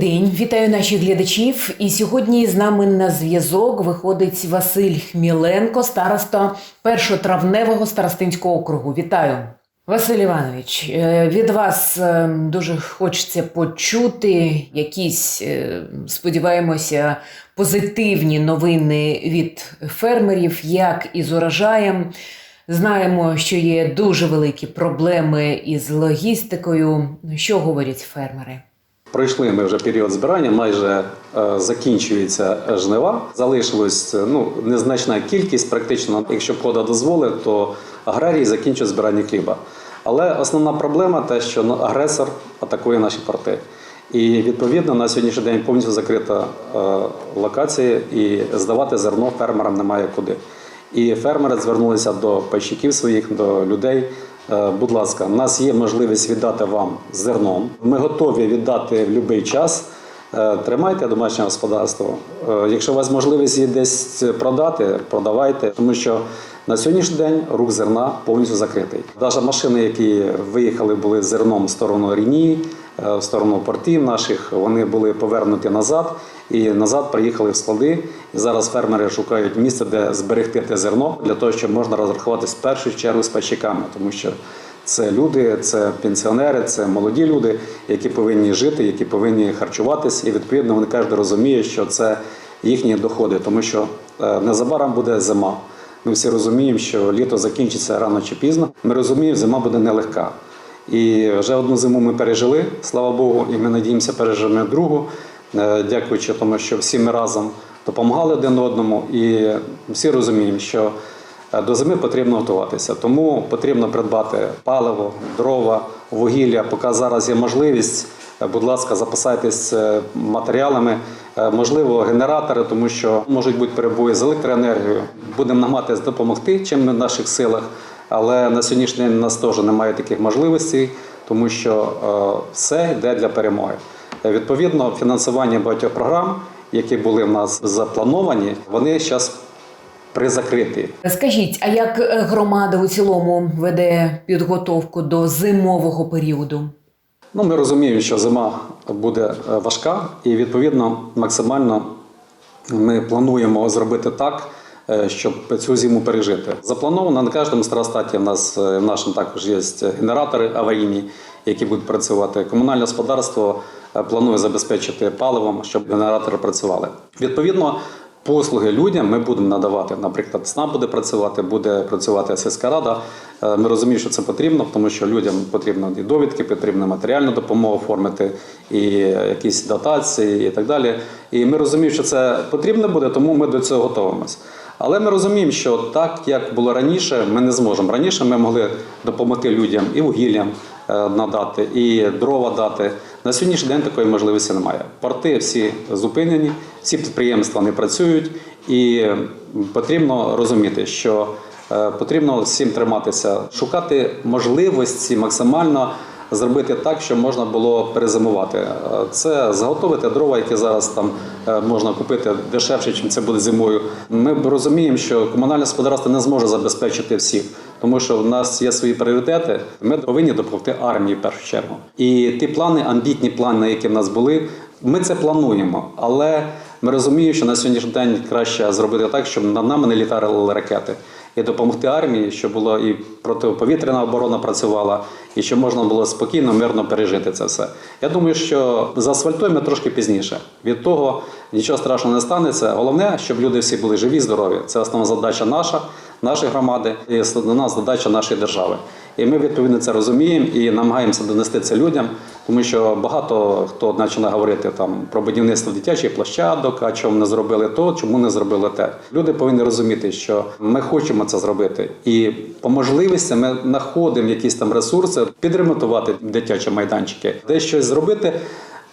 День, вітаю наших глядачів. І сьогодні з нами на зв'язок виходить Василь Хміленко, староста першотравневого старостинського округу. Вітаю. Василь Іванович, е, від вас е, дуже хочеться почути якісь, е, сподіваємося, позитивні новини від фермерів, як із урожаєм. Знаємо, що є дуже великі проблеми із логістикою. Що говорять фермери? Пройшли ми вже період збирання, майже е, закінчується жнива. Залишилось е, ну, незначна кількість, практично, якщо погода дозволить, то аграрії закінчують збирання хліба. Але основна проблема те, що ну, агресор атакує наші порти. І відповідно на сьогоднішній день повністю закрита е, локація, і здавати зерно фермерам немає куди. І фермери звернулися до пайщиків своїх, до людей. Е, Будь ласка, у нас є можливість віддати вам зерном. Ми готові віддати в будь-який час. Е, Тримайте домашнє господарство. Е, Якщо у вас можливість її десь продати, продавайте, тому що на сьогоднішній день рух зерна повністю закритий. Навіть машини, які виїхали, були зерном в сторону Ріні, в сторону портів наших, вони були повернуті назад і назад приїхали в склади. І зараз фермери шукають місце, де зберегти те зерно для того, щоб можна розрахуватися в першу чергу з пайщиками, тому що це люди, це пенсіонери, це молоді люди, які повинні жити, які повинні харчуватися. І відповідно вони кожен розуміє, що це їхні доходи, тому що е, незабаром буде зима. Ми всі розуміємо, що літо закінчиться рано чи пізно. Ми розуміємо, зима буде нелегка. І вже одну зиму ми пережили, слава Богу, і ми надіємося, переживемо другу, дякуючи тому, що всі ми разом допомагали один одному, і всі розуміємо, що е, до зими потрібно готуватися. Тому потрібно придбати паливо, дрова, вугілля. Поки зараз є можливість, е, будь ласка, запасайтесь е, матеріалами, Е, можливо, генератори, тому що можуть бути перебої з електроенергією. Будемо намагатися допомогти, чим в наших силах. Але на сьогоднішній день у нас теж немає таких можливостей, тому що е, все йде для перемоги. Відповідно, фінансування багатьох програм, які були в нас заплановані, вони зараз призакриті. Скажіть, а як е, громада у цілому веде підготовку до зимового періоду? Ну, ми розуміємо, що зима буде е, важка, і відповідно максимально ми плануємо зробити так, е, щоб цю зиму пережити. Заплановано на кожному старостаті в нас в нашому також є генератори аварійні, які будуть працювати. Комунальне господарство планує забезпечити паливом, щоб генератори працювали. Відповідно. Послуги людям ми будемо надавати. Наприклад, СНАП буде працювати, буде працювати сільська рада. Е, Ми розуміємо, що це потрібно, тому що людям потрібно і довідки, потрібно матеріальну допомогу оформити, і якісь дотації, і так далі. І ми розуміємо, що це потрібно буде, тому ми до цього готуємося. Але ми розуміємо, що так як було раніше, ми не зможемо. Раніше ми могли допомогти людям і вугіллям е, надати, і дрова дати. На сьогоднішній день такої можливості немає. Порти всі зупинені, всі підприємства не працюють, і потрібно розуміти, що е, потрібно всім триматися, шукати можливості максимально зробити так, щоб можна було перезимувати. Е, Це заготовити дрова, які зараз там е, можна купити дешевше, ніж це буде зимою. Ми розуміємо, що комунальне господарство не зможе забезпечити всіх, тому що в нас є свої пріоритети. Ми повинні допомогти армії в першу чергу. І ті плани, амбітні плани, які в нас були, ми це плануємо, але ми розуміємо, що на сьогоднішній день краще зробити так, щоб над нами не літали ракети. І допомогти армії, щоб було і протиповітряна оборона працювала, і щоб можна було спокійно, мирно пережити це все. Я думаю, що заасфальтуємо трошки пізніше. Від того нічого страшного не станеться. Головне, щоб люди всі були живі, здорові. Це основна задача наша, нашої громади, і основна задача нашої держави. І ми відповідно це розуміємо і намагаємося донести це людям, тому що багато хто починає говорити там про будівництво дитячих площадок, а чому не зробили то, чому не зробили те. Люди повинні розуміти, що ми хочемо це зробити, і по можливості ми знаходимо якісь там ресурси, підремонтувати дитячі майданчики, де щось зробити.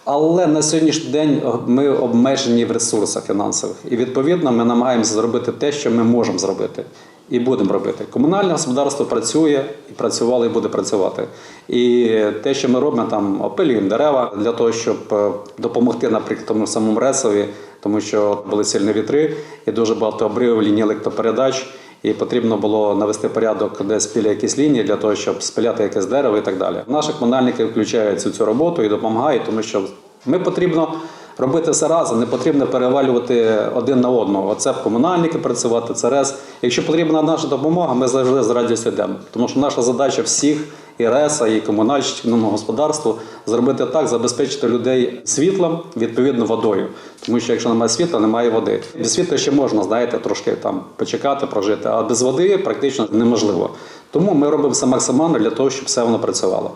Але на сьогоднішній день ми обмежені в ресурсах фінансових, і відповідно ми намагаємося зробити те, що ми можемо зробити, і будемо робити. Комунальне господарство працює і працювало, і буде працювати. І те, що ми робимо, там опилюємо дерева для того, щоб е, допомогти, наприклад, тому самому ресові, тому що були сильні вітри і дуже багато обривів ліній електропередач. І потрібно було навести порядок десь біля якісь лінії для того, щоб спиляти якесь дерево і так далі. Наші комунальники включаються у цю роботу і допомагають, тому що Ми потрібно робити все разом, не потрібно перевалювати один на одного. Оце комунальники працювати, це РЕС. Якщо потрібна наша допомога, ми завжди з радістю йдемо. Тому що наша задача всіх і РЕСа, і комунальному господарству зробити так, забезпечити людей світлом, відповідно водою. Тому що якщо немає світла, немає води. Без світла ще можна, знаєте, трошки там почекати, прожити, а без води практично неможливо. Тому ми робимо все максимально для того, щоб все воно працювало.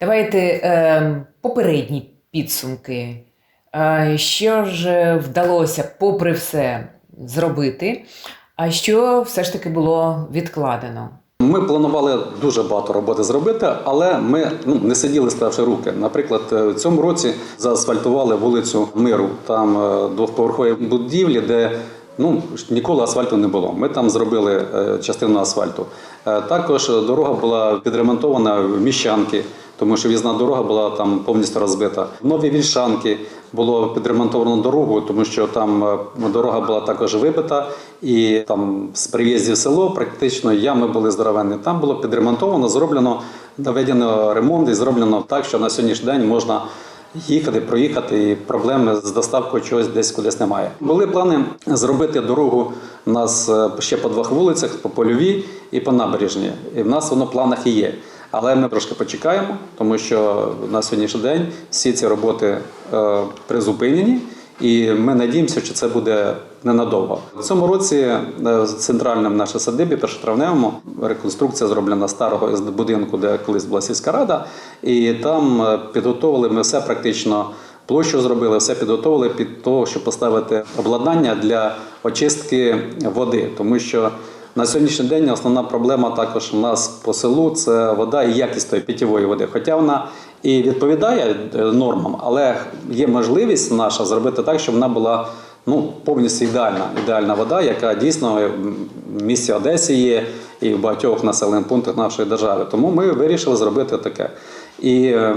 Давайте е, попередні підсумки. Е, що ж вдалося, попри все, зробити, а що все ж таки було відкладено? Ми планували дуже багато роботи зробити, але ми ну, не сиділи, ставши руки. Наприклад, е, в цьому році заасфальтували вулицю Миру. Там е, двохповерхові будівлі, де ну, ніколи асфальту не було. Ми там зробили е, частину асфальту. Е, Також дорога була підремонтована в міщанки, тому що в'їзна дорога була там повністю розбита. Нові вільшанки було підремонтовано дорогу, тому що там е, дорога була також вибита, і там з приїздів село практично ями були здоровенні. Там було підремонтовано, зроблено, наведено ремонт і зроблено так, що на сьогоднішній день можна. Їхати, проїхати, і проблеми з доставкою чогось десь кудись немає. Були плани зробити дорогу у нас е, ще по двох вулицях, по польовій і по набережній. І в нас воно в планах і є. Але ми трошки почекаємо, тому що на сьогоднішній день всі ці роботи е, призупинені, і ми надіємося, що це буде ненадовго. В цьому році е, в центральному нашій садибі, першотравневому, реконструкція зроблена старого будинку, де колись була сільська рада, і там е, підготовили ми все практично. Площу зробили, все підготовили під того, щоб поставити обладнання для очистки води, тому що на сьогоднішній день основна проблема також у нас по селу це вода і якість тої питьової води. Хоча вона і відповідає е, нормам, але є можливість наша зробити так, щоб вона була ну, повністю ідеальна. Ідеальна вода, яка дійсно в місті Одесі є і в багатьох населених пунктах нашої держави. Тому ми вирішили зробити таке. І е,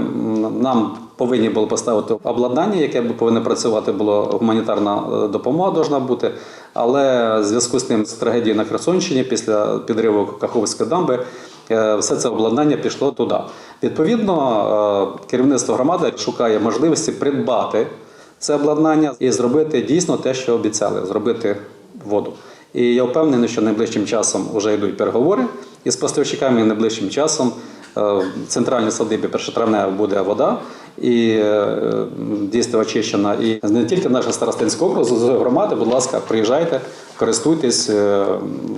нам повинні були поставити обладнання, яке повинно працювати, було гуманітарна е, допомога должна бути. Але в зв'язку з тим з трагедією на Херсонщині після підриву Каховської дамби е, все це обладнання пішло туди. Відповідно, керівництво громади шукає можливості придбати це обладнання і зробити дійсно те, що обіцяли зробити воду. І я впевнений, що найближчим часом вже йдуть переговори із поставщиками, і найближчим часом в центральній садибі першотравнева буде вода і е, дійсно очищена. І не тільки наша старостинська округ, з громади, будь ласка, приїжджайте, користуйтесь. е,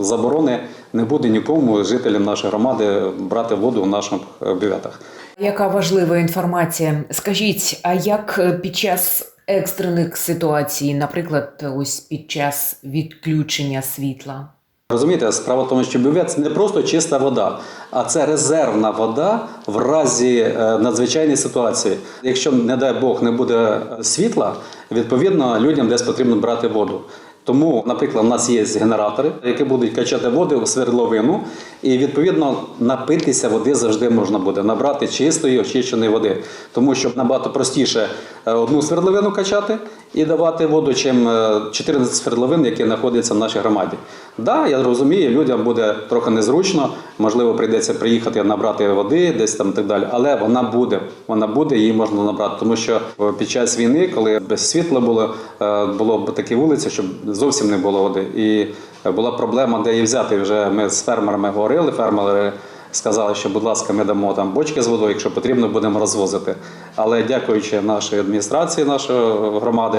Заборони не буде нікому жителям нашої громади брати воду в наших е, бюветах. Яка важлива інформація? Скажіть, а як е, під час екстрених ситуацій, наприклад, ось під час відключення світла? Розумієте, справа в тому, що бювет це не просто чиста вода, а це резервна вода в разі е, надзвичайної ситуації. Якщо, не дай Бог, не буде світла, відповідно людям десь потрібно брати воду. Тому, наприклад, у нас є генератори, які будуть качати воду в свердловину, і відповідно напитися води завжди можна буде, набрати чистої, очищеної води. Тому що набагато простіше е, одну свердловину качати і давати воду, чим е, 14 свердловин, які знаходяться в нашій громаді. Да, я розумію, людям буде трохи незручно, можливо, прийдеться приїхати набрати води, десь там і так далі. Але вона буде, вона буде, її можна набрати. Тому що е, під час війни, коли без світла було, е, було б такі вулиці, щоб зовсім не було води. І е, була проблема, де її взяти. Вже ми з фермерами говорили. Фермери сказали, що, будь ласка, ми дамо там бочки з водою, якщо потрібно, будемо розвозити. Але дякуючи нашій адміністрації, нашої громади.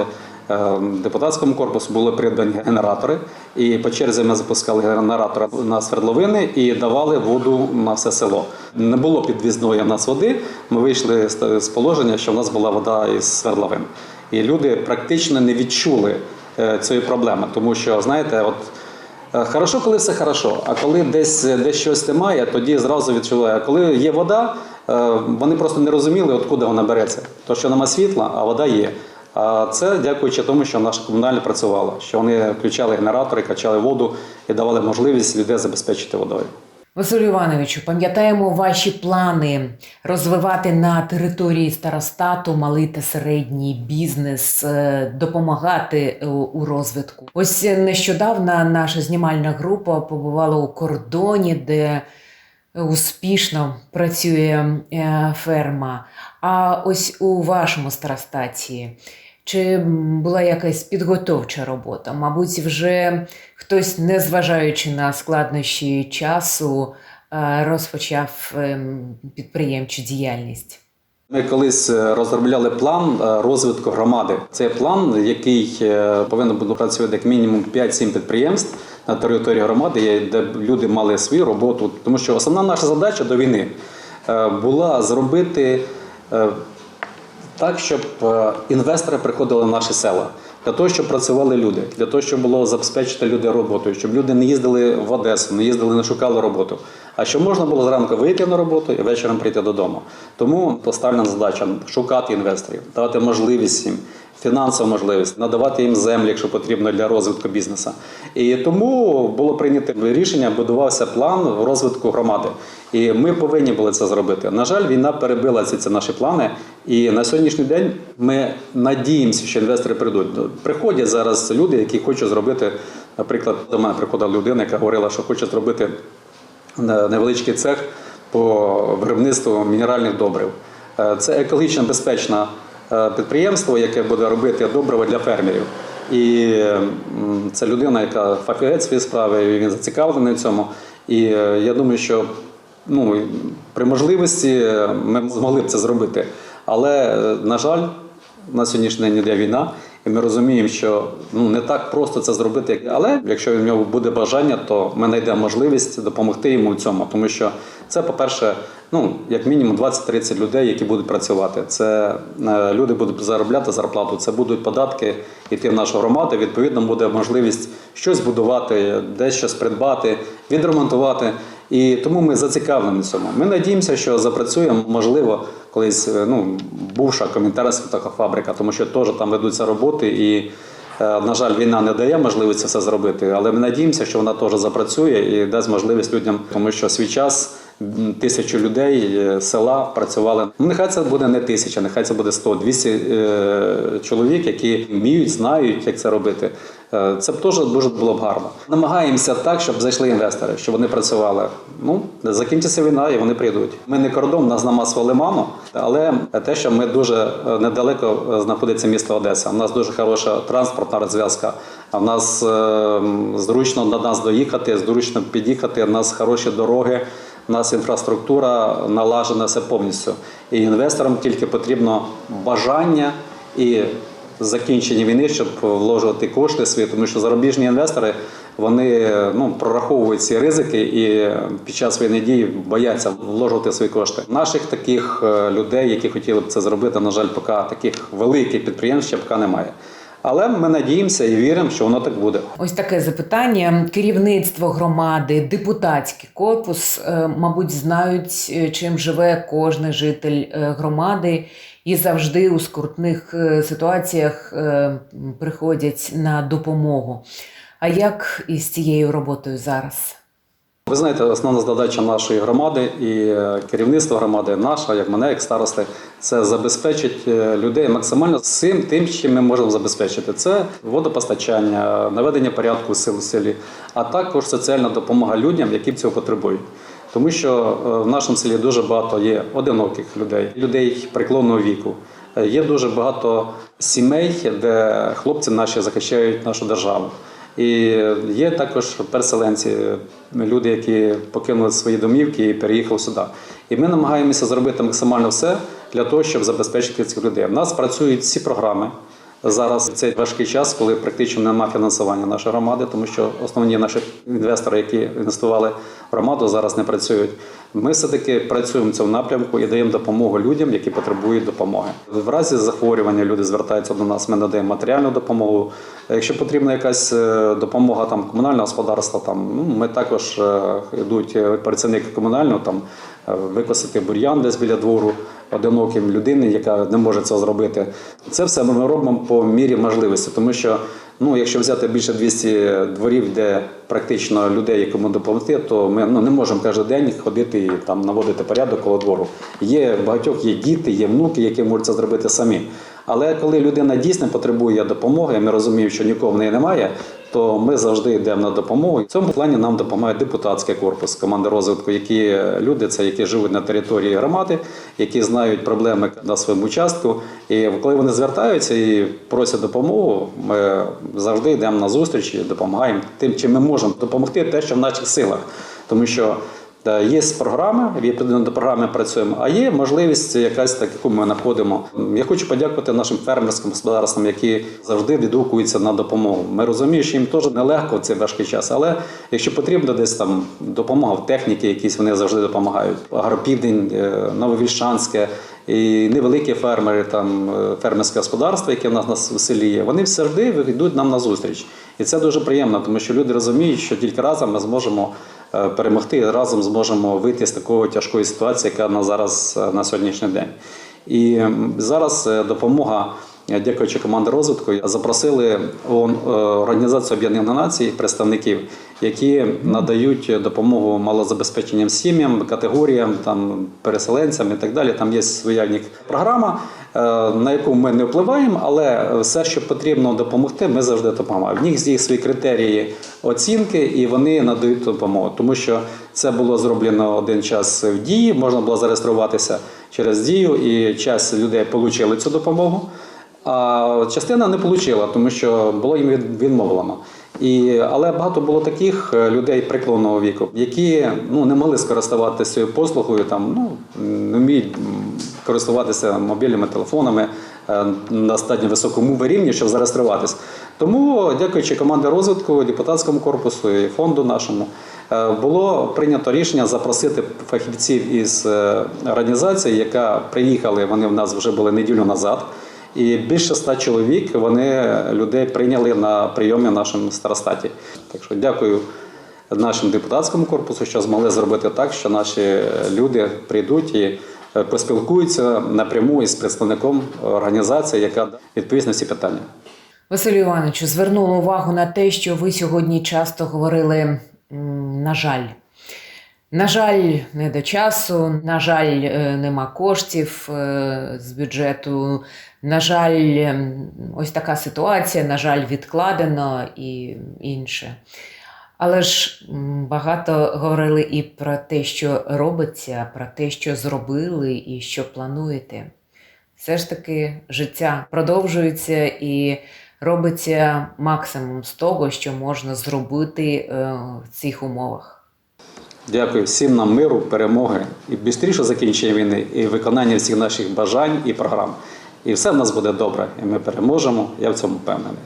е, Депутатському корпусу були придбані генератори, і по черзі ми запускали генератори на свердловини і давали воду на все село. Не було підвізної в нас води. Ми вийшли з положення, що в нас була вода із свердловин. І люди практично не відчули е, цієї проблеми, тому що знаєте, от. Е, Хорошо, коли все хорошо, а коли десь, десь щось немає, тоді зразу відчуває. А коли є вода, е, вони просто не розуміли, откуди вона береться. То, що нема світла, а вода є. А це дякуючи тому, що наша комунальна працювала, що вони включали генератори, качали воду і давали можливість людей забезпечити водою. Василю Івановичу, пам'ятаємо ваші плани розвивати на території старостату малий та середній бізнес, е, допомагати е, у розвитку. Ось нещодавно наша знімальна група побувала у кордоні, де успішно працює е, ферма. А ось у вашому старостаті чи була якась підготовча робота? Мабуть, вже хтось, незважаючи на складнощі часу, е, розпочав ем, підприємчу діяльність. Ми колись е, розробляли план е, розвитку громади. Це план, який повинен бути працювати як мінімум 5-7 підприємств на території громади, де люди мали свою роботу. Тому що основна наша задача до війни була зробити так, щоб е, інвестори приходили в наші села. Для того, щоб працювали люди, для того, щоб було забезпечити людей роботою, щоб люди не їздили в Одесу, не їздили, не шукали роботу. А щоб можна було зранку вийти на роботу і вечором прийти додому. Тому поставлена задача шукати інвесторів, давати можливість їм, фінансову можливість, надавати їм землі, якщо потрібно для розвитку бізнесу. І тому було прийнято рішення, будувався план розвитку громади. І ми повинні були це зробити. На жаль, війна перебила ці, ці наші плани. І на сьогоднішній день ми надіємося, що інвестори прийдуть. Приходять зараз люди, які хочуть зробити, наприклад, до мене приходила людина, яка говорила, що хоче зробити невеличкий цех по виробництву мінеральних добрив. Е, Це екологічно безпечне е, підприємство, яке буде робити добриво для фермерів. І це людина, яка фахівець своєї справи, і він зацікавлений в цьому. І е, я думаю, що ну, при можливості ми змогли б це зробити. Але, е, на жаль, на сьогоднішній день йде війна, і ми розуміємо, що ну не так просто це зробити. Але якщо в нього буде бажання, то ми знайдемо можливість допомогти йому в цьому, тому що це, по-перше, ну як мінімум 20-30 людей, які будуть працювати. Це е, люди будуть заробляти зарплату, це будуть податки йти в нашу громаду. Відповідно, буде можливість щось будувати, десь щось придбати, відремонтувати. І тому ми зацікавлені в цьому. Ми надіємося, що запрацюємо, можливо, колись е, ну, бувша коментарська така фабрика, тому що теж там ведуться роботи, і, е, на жаль, війна не дає можливості це зробити. Але ми надіємося, що вона теж запрацює і дасть можливість людям, тому що свій час тисячу людей е, села працювали. Ну, нехай це буде не тисяча, нехай це буде 100, 200 е, чоловік, які вміють, знають, як це робити. Е, Це б теж дуже було б гарно. Намагаємося так, щоб зайшли інвестори, щоб вони працювали. Ну закінчиться війна, і вони прийдуть. Ми не кордон, нас на масово лиману, але те, що ми дуже е, недалеко е, знаходиться місто Одеса. У нас дуже хороша транспортна розв'язка. В нас зручно до нас доїхати, зручно під'їхати. У нас хороші дороги. У нас інфраструктура налажена все повністю. І інвесторам тільки потрібно бажання і закінчення війни, щоб вложувати кошти свої, тому що зарубіжні інвестори вони ну, прораховують ці ризики і під час воєнних дій бояться вложувати свої кошти. Наших таких е, людей, які хотіли б це зробити, на жаль, поки таких великих підприємств ще поки немає. Але ми надіємося і віримо, що воно так буде. Ось таке запитання. Керівництво громади, депутатський корпус, е, мабуть, знають, е, чим живе кожен житель громади, і завжди у скрутних е, ситуаціях е, приходять на допомогу. А як із цією роботою зараз? Ви знаєте, основна задача нашої громади і е, керівництва громади, наша, як мене, як старости, це забезпечить е, людей максимально всім тим, чим ми можемо забезпечити. Це водопостачання, наведення порядку сил- в селі, а також соціальна допомога людям, які цього потребують. Тому що е, в нашому селі дуже багато є одиноких людей, людей преклонного віку. Е, Є дуже багато сімей, де хлопці наші захищають нашу державу. І є також переселенці, люди, які покинули свої домівки і переїхали сюди. І ми намагаємося зробити максимально все для того, щоб забезпечити цих людей. У нас працюють всі програми. Зараз цей важкий час, коли практично немає фінансування нашої громади, тому що основні наші інвестори, які інвестували в громаду, зараз не працюють. Ми все-таки працюємо в цьому напрямку і даємо допомогу людям, які потребують допомоги. В разі захворювання люди звертаються до нас. Ми надаємо матеріальну допомогу. Якщо потрібна якась е, допомога там комунального господарства, там ну ми також е, йдуть працівники комунального там викосити бур'ян десь біля двору одиноким людини, яка не може цього зробити. Це все ми робимо по мірі можливості, тому що ну, якщо взяти більше 200 дворів, де практично людей, якому допомогти, то ми ну, не можемо кожен день ходити і там наводити порядок коло двору. Є багатьох є діти, є внуки, які можуть це зробити самі. Але коли людина дійсно потребує допомоги, ми розуміємо, що нікого в неї немає, то ми завжди йдемо на допомогу. В цьому плані нам допомагає депутатський корпус, команди розвитку, які люди, це які живуть на території громади, які знають проблеми на своєму участку. І коли вони звертаються і просять допомогу, ми завжди йдемо на зустріч і допомагаємо тим, чим ми можемо допомогти, те, що в наших силах, тому що. Та Є програми, відповідно до програми працюємо, а є можливість якась так, яку ми знаходимо. Я хочу подякувати нашим фермерським господарствам, які завжди відгукуються на допомогу. Ми розуміємо, що їм теж нелегко в цей важкий час, але якщо потрібно десь там допомога в техніці, якісь вони завжди допомагають. Агропівдень, е, Нововільшанське і невеликі фермери, там е, фермерське господарство, яке в нас на в селі є, вони завжди йдуть нам на зустріч. І це дуже приємно, тому що люди розуміють, що тільки разом ми зможемо е, перемогти і разом зможемо вийти з такої тяжкої ситуації, яка на зараз е, на сьогоднішній день. І зараз е, допомога. е, Дякуючи команді розвитку, запросили е, Організацію Об'єднаних Націй представників, які надають допомогу малозабезпеченим сім'ям, категоріям, там переселенцям і так далі. Там є своя в програма, е, на яку ми не впливаємо, але все, що потрібно допомогти, ми завжди допомагаємо. В них є свої критерії оцінки, і вони надають допомогу, тому що це було зроблено один час в дії, можна було зареєструватися через дію, і часть людей отримали цю допомогу. А частина не отримала, тому що було їм відмовлено. І, але багато було таких е, людей преклонного віку, які ну, не могли скористуватися цією послугою, там, ну, не вміють користуватися мобільними телефонами е, на достатньо високому рівні, щоб зареєструватися. Тому, дякуючи команді розвитку, депутатському корпусу і фонду нашому, е, було прийнято рішення запросити фахівців із організації, яка приїхали, вони в нас вже були неділю назад. І більше ста чоловік вони людей прийняли на прийомі в нашому старостаті. Так що дякую нашому депутатському корпусу, що змогли зробити так, що наші люди прийдуть і е, поспілкуються напряму із представником організації, яка відповість на ці питання. Василю Івановичу, звернула увагу на те, що ви сьогодні часто говорили, на жаль. На жаль, не до часу, на жаль, е, нема коштів е, з бюджету. На жаль, ось така ситуація, на жаль, відкладено і інше. Але ж багато говорили і про те, що робиться, про те, що зробили і що плануєте. Все ж таки життя продовжується і робиться максимум з того, що можна зробити е, в цих умовах. Дякую всім нам миру, перемоги і швидше закінчення війни, і виконання всіх наших бажань і програм. І все в нас буде добре, і ми переможемо. Я в цьому впевнений.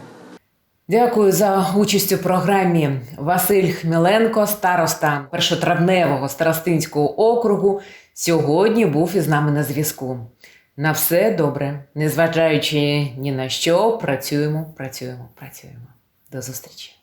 Дякую за участь у програмі. Василь Хміленко, староста першотравневого старостинського округу, сьогодні був із нами на зв'язку. На все добре, незважаючи ні на що, працюємо, працюємо, працюємо. До зустрічі.